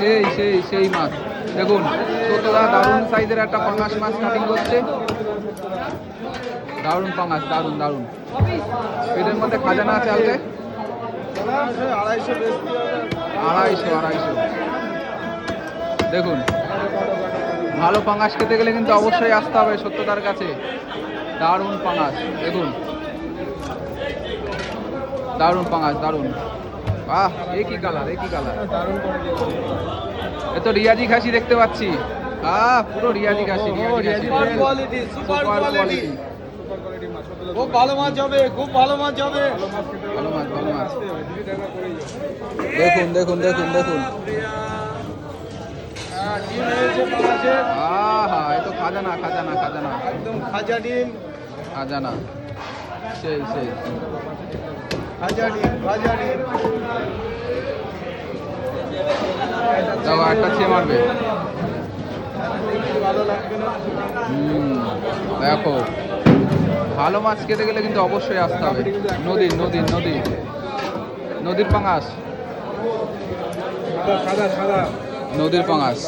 সেই সেই সেই মাছ। দেখুন ছোটরা দারুণ সাইজের একটা পাঙাশ মাছ কাটিং করছে। দারুণ পাঙাশ দারুণ দারুণ। পেটের মধ্যে খাজানা আছে আড়াইশো আড়াইশো আড়াইশো। দেখুন, ভালো পাঙাশ খেতে গেলে কিন্তু অবশ্যই আসতে হবে সত্যতার কাছে। দারুণ পাঙাশ দেখুন। দারুণ পাঙাশ দারুণ। বাহ এ কি কালার এ কি কালার এ তো রিয়াজি খাসি দেখতে পাচ্ছি। আহ পুরো রিয়াজি খাসি রিয়াজি কোয়ালিটি সুপার কোয়ালিটি খুব ভালো মাছ হবে খুব ভালো মাছ হবে। ভালো মাছ ভালো মাছ দেখুন দেখুন দেখুন দেখুন। হ্যাঁ, আহা এ তো খাজানা খাজানা খাজানা। একদম খাজা ডিম। খাজানা। সেই সেই। দেখো একটা ছে মারবে। দেখো। ভালো মাছ খেতে গেলে কিন্তু অবশ্যই আসতে হবে। নদীর নদীর নদী নদীর পাঙাশ। সাদা। নদীর পাঙাশ।